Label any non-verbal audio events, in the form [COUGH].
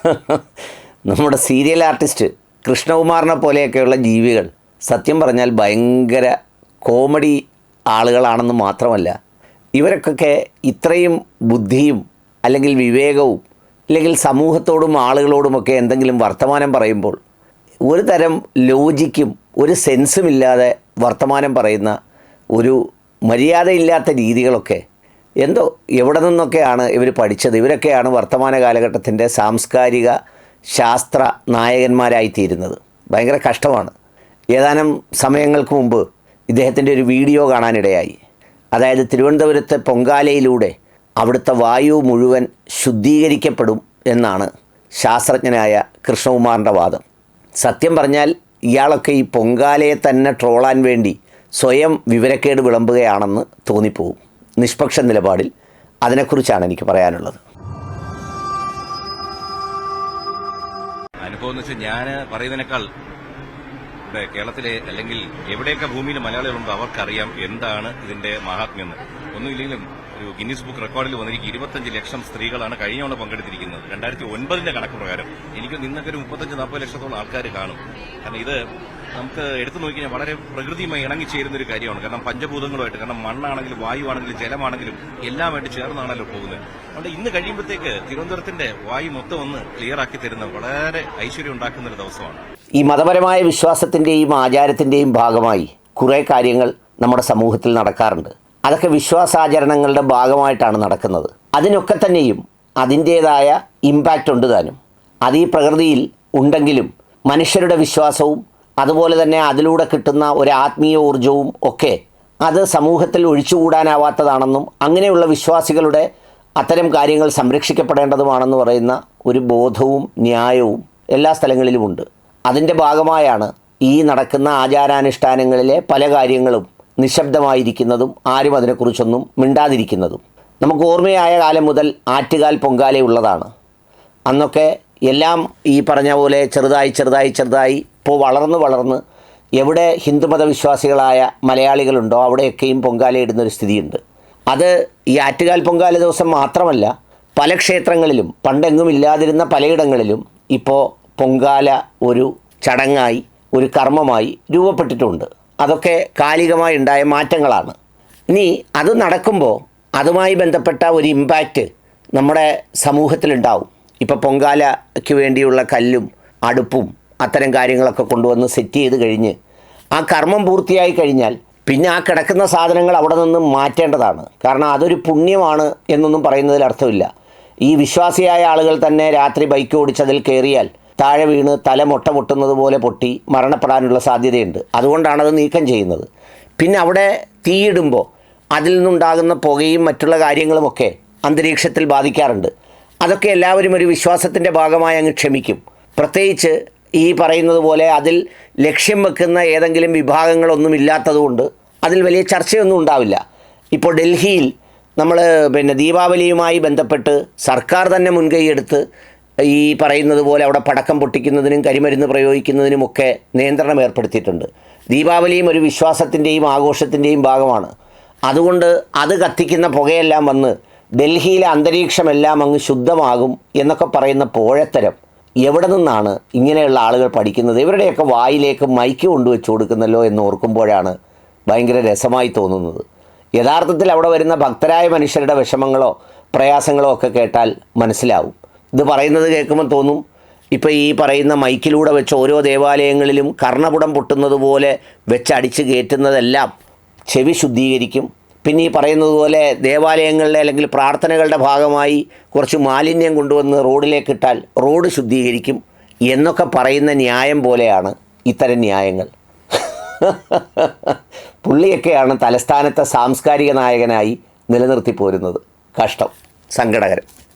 [LAUGHS] നമ്മുടെ serial artist കൃഷ്ണകുമാറിനെ പോലെയൊക്കെയുള്ള ജീവികൾ സത്യം പറഞ്ഞാൽ ഭയങ്കര കോമഡി ആളുകളാണെന്ന് മാത്രമല്ല ഇവരൊക്കെ ഇത്രയും ബുദ്ധിയും അല്ലെങ്കിൽ വിവേകവും അല്ലെങ്കിൽ സമൂഹത്തോടും ആളുകളോടുമൊക്കെ എന്തെങ്കിലും വർത്തമാനം പറയുമ്പോൾ ഒരു തരം ലോജിക്കും ഒരു സെൻസും ഇല്ലാതെ വർത്തമാനം പറയുന്ന ഒരു മര്യാദയില്ലാത്ത രീതികളൊക്കെ എന്തോ എവിടെ നിന്നൊക്കെയാണ് ഇവർ പഠിച്ചത്? ഇവരൊക്കെയാണ് വർത്തമാന കാലഘട്ടത്തിന്റെ സാംസ്കാരിക ശാസ്ത്ര നായകന്മാരായിത്തീരുന്നത്. ഭയങ്കര കഷ്ടമാണ്. ഏതാനും സമയങ്ങൾക്ക് മുമ്പ് ഇദ്ദേഹത്തിന്റെ ഒരു വീഡിയോ കാണാനിടയായി. അതായത് തിരുവനന്തപുരത്തെ പൊങ്കാലയിലൂടെ അവിടുത്തെ വായു മുഴുവൻ ശുദ്ധീകരിക്കപ്പെടും എന്നാണ് ശാസ്ത്രജ്ഞനായ കൃഷ്ണകുമാറിന്റെ വാദം. സത്യം പറഞ്ഞാൽ ഇയാളൊക്കെ ഈ പൊങ്കാലയെ തന്നെ ട്രോളാൻ വേണ്ടി സ്വയം വിവരക്കേട് വിളമ്പുകയാണെന്ന് തോന്നിപ്പോവും നിഷ്പക്ഷ നിലപാടിൽ അതിനെക്കുറിച്ചാണ് എനിക്ക് പറയാനുള്ളത്. അനുഭവം എന്ന് വെച്ചാൽ ഞാൻ പറയുന്നതിനേക്കാൾ ഇവിടെ കേരളത്തിലെ അല്ലെങ്കിൽ എവിടെയൊക്കെ ഭൂമിയിൽ മലയാളികളുണ്ടോ അവർക്കറിയാം എന്താണ് ഇതിന്റെ മഹാത്മ്യം ഒന്നുമില്ലെങ്കിലും ഒരു ഗിന്നീസ് ബുക്ക് റെക്കോർഡിൽ വന്നിരിക്കും ഇരുപത്തഞ്ച് ലക്ഷം സ്ത്രീകളാണ് കഴിഞ്ഞ തവണ പങ്കെടുത്തിരിക്കുന്നത്. രണ്ടായിരത്തി ഒൻപതിന്റെ കണക്ക് പ്രകാരം എനിക്ക് നിന്നൊക്കെ ഒരു മുപ്പത്തഞ്ച് നാൽപ്പത് ലക്ഷത്തോളം ആൾക്കാർ കാണും. കാരണം ഇത് നമുക്ക് എടുത്തു നോക്കിയാൽ വളരെ പ്രകൃതിയുമായി ഇണങ്ങിച്ചേരുന്ന ഒരു കാര്യമാണ്. കാരണം പഞ്ചഭൂതങ്ങളുമായിട്ട് കാരണം മണ്ണാണെങ്കിലും വായുവാണെങ്കിലും ജലമാണെങ്കിലും എല്ലാമായിട്ട് ചേർന്നാണല്ലോ പോകുന്നത്. അതുകൊണ്ട് ഇന്ന് കഴിയുമ്പോഴത്തേക്ക് തിരുവനന്തപുരത്തിന്റെ വായു മൊത്തം ഒന്ന് ക്ലിയർ ആക്കി തരുന്ന വളരെ ഐശ്വര്യം ഉണ്ടാക്കുന്ന ഒരു ദിവസമാണ്. ഈ മതപരമായ വിശ്വാസത്തിന്റെയും ആചാരത്തിന്റെയും ഭാഗമായി കുറേ കാര്യങ്ങൾ നമ്മുടെ സമൂഹത്തിൽ നടക്കാറുണ്ട്. അതൊക്കെ വിശ്വാസാചരണങ്ങളുടെ ഭാഗമായിട്ടാണ് നടക്കുന്നത്. അതിനൊക്കെ തന്നെയും അതിന്റേതായ ഇമ്പാക്റ്റ് ഉണ്ട് താനും. അത് ഈ പ്രകൃതിയിൽ ഉണ്ടെങ്കിലും മനുഷ്യരുടെ വിശ്വാസവും അതുപോലെ തന്നെ അതിലൂടെ കിട്ടുന്ന ഒരു ആത്മീയ ഊർജവും ഒക്കെ അത് സമൂഹത്തിൽ ഒഴിച്ചുകൂടാനാവാത്തതാണെന്നും അങ്ങനെയുള്ള വിശ്വാസികളുടെ അത്തരം കാര്യങ്ങൾ സംരക്ഷിക്കപ്പെടേണ്ടതുമാണെന്ന് പറയുന്ന ഒരു ബോധവും ന്യായവും എല്ലാ സ്ഥലങ്ങളിലുമുണ്ട്. അതിന്റെ ഭാഗമായാണ് ഈ നടക്കുന്ന ആചാരാനുഷ്ഠാനങ്ങളിലെ പല കാര്യങ്ങളും നിശബ്ദമായിരിക്കുന്നതും ആരും അതിനെക്കുറിച്ചൊന്നും മിണ്ടാതിരിക്കുന്നതും. നമുക്ക് ഓർമ്മയായ കാലം മുതൽ ആറ്റുകാൽ പൊങ്കാലയുള്ളതാണ് അന്നൊക്കെ എല്ലാം ഈ പറഞ്ഞ പോലെ ചെറുതായി ചെറുതായി ചെറുതായി ഇപ്പോൾ വളർന്ന് വളർന്ന് എവിടെ ഹിന്ദുമത വിശ്വാസികളായ മലയാളികളുണ്ടോ അവിടെയൊക്കെയും പൊങ്കാല ഇടുന്നൊരു സ്ഥിതിയുണ്ട്. അത് ഈ ആറ്റുകാൽ പൊങ്കാല ദിവസം മാത്രമല്ല പല ക്ഷേത്രങ്ങളിലും പണ്ടെങ്ങും ഇല്ലാതിരുന്ന പലയിടങ്ങളിലും ഇപ്പോൾ പൊങ്കാല ഒരു ചടങ്ങായി ഒരു കർമ്മമായി രൂപപ്പെട്ടിട്ടുണ്ട്. അതൊക്കെ കാലികമായി ഉണ്ടായ മാറ്റങ്ങളാണ്. ഇനി അത് നടക്കുമ്പോൾ അതുമായി ബന്ധപ്പെട്ട ഒരു ഇമ്പാക്റ്റ് നമ്മുടെ സമൂഹത്തിലുണ്ടാവും. ഇപ്പോൾ പൊങ്കാലയ്ക്ക് വേണ്ടിയുള്ള കല്ലും അടുപ്പും അത്തരം കാര്യങ്ങളൊക്കെ കൊണ്ടുവന്ന് സെറ്റ് ചെയ്ത് കഴിഞ്ഞ് ആ കർമ്മം പൂർത്തിയായി കഴിഞ്ഞാൽ പിന്നെ ആ കിടക്കുന്ന സാധനങ്ങൾ അവിടെ നിന്ന് മാറ്റേണ്ടതാണ്. കാരണം അതൊരു പുണ്യമാണ് എന്നൊന്നും പറയുന്നതിൽ അർത്ഥമില്ല. ഈ വിശ്വാസിയായ ആളുകൾ തന്നെ രാത്രി ബൈക്ക് ഓടിച്ചതിൽ കയറിയാൽ താഴെ വീണ് തല മുട്ട പൊട്ടുന്നത് പോലെ പൊട്ടി മരണപ്പെടാനുള്ള സാധ്യതയുണ്ട്. അതുകൊണ്ടാണത് നീക്കം ചെയ്യുന്നത്. പിന്നെ അവിടെ തീയിടുമ്പോൾ അതിൽ നിന്നുണ്ടാകുന്ന പുകയും മറ്റുള്ള കാര്യങ്ങളുമൊക്കെ അന്തരീക്ഷത്തിൽ ബാധിക്കാറുണ്ട്. അതൊക്കെ എല്ലാവരും ഒരു വിശ്വാസത്തിന്റെ ഭാഗമായി അങ്ങ് ക്ഷമിക്കും. പ്രത്യേകിച്ച് ഈ പറയുന്നത് പോലെ അതിൽ ലക്ഷ്യം വെക്കുന്ന ഏതെങ്കിലും വിഭാഗങ്ങളൊന്നും ഇല്ലാത്തതുകൊണ്ട് അതിൽ വലിയ ചർച്ചയൊന്നും ഉണ്ടാവില്ല. ഇപ്പോൾ ഡൽഹിയിൽ നമ്മൾ പിന്നെ ദീപാവലിയുമായി ബന്ധപ്പെട്ട് സർക്കാർ തന്നെ മുൻകൈയെടുത്ത് ഈ പറയുന്നത് പോലെ അവിടെ പടക്കം പൊട്ടിക്കുന്നതിനും കരിമരുന്ന് പ്രയോഗിക്കുന്നതിനുമൊക്കെ നിയന്ത്രണം ഏർപ്പെടുത്തിയിട്ടുണ്ട്. ദീപാവലിയും ഒരു വിശ്വാസത്തിന്റെയും ആഘോഷത്തിന്റെയും ഭാഗമാണ്. അതുകൊണ്ട് അത് കത്തിക്കുന്ന പുകയെല്ലാം വന്ന് ഡൽഹിയിലെ അന്തരീക്ഷമെല്ലാം അങ്ങ് ശുദ്ധമാകും എന്നൊക്കെ പറയുന്ന പോഴത്തരം എവിടെ നിന്നാണ് ഇങ്ങനെയുള്ള ആളുകൾ പഠിക്കുന്നത്? ഇവരുടെയൊക്കെ വായിലേക്ക് മൈക്ക് കൊണ്ടുവച്ച് കൊടുക്കുന്നല്ലോ എന്ന് ഓർക്കുമ്പോഴാണ് ഭയങ്കര രസമായി തോന്നുന്നത്. യഥാർത്ഥത്തിൽ അവിടെ വരുന്ന ഭക്തരായ മനുഷ്യരുടെ വിഷമങ്ങളോ പ്രയാസങ്ങളോ ഒക്കെ കേട്ടാൽ മനസ്സിലാവും. ഇത് പറയുന്നത് കേൾക്കുമ്പോൾ തോന്നും. ഇപ്പോൾ ഈ പറയുന്ന മൈക്കിലൂടെ വെച്ച് ഓരോ ദേവാലയങ്ങളിലും കർണപുടം പൊട്ടുന്നത് പോലെ വെച്ചടിച്ച് കയറ്റുന്നതെല്ലാം ചെവി ശുദ്ധീകരിക്കും. പിന്നെ ഈ പറയുന്നത് പോലെ ദേവാലയങ്ങളിലെ അല്ലെങ്കിൽ പ്രാർത്ഥനകളുടെ ഭാഗമായി കുറച്ച് മാലിന്യം കൊണ്ടുവന്ന് റോഡിലേക്ക് ഇട്ടാൽ റോഡ് ശുദ്ധീകരിക്കും എന്നൊക്കെ പറയുന്ന ന്യായം പോലെയാണ് ഇത്തരം ന്യായങ്ങൾ. [LAUGHS] പുള്ളിയൊക്കെയാണ് തലസ്ഥാനത്തെ സാംസ്കാരിക നായകനായി നിലനിർത്തി പോരുന്നത്. കഷ്ടം. സങ്കടകരം.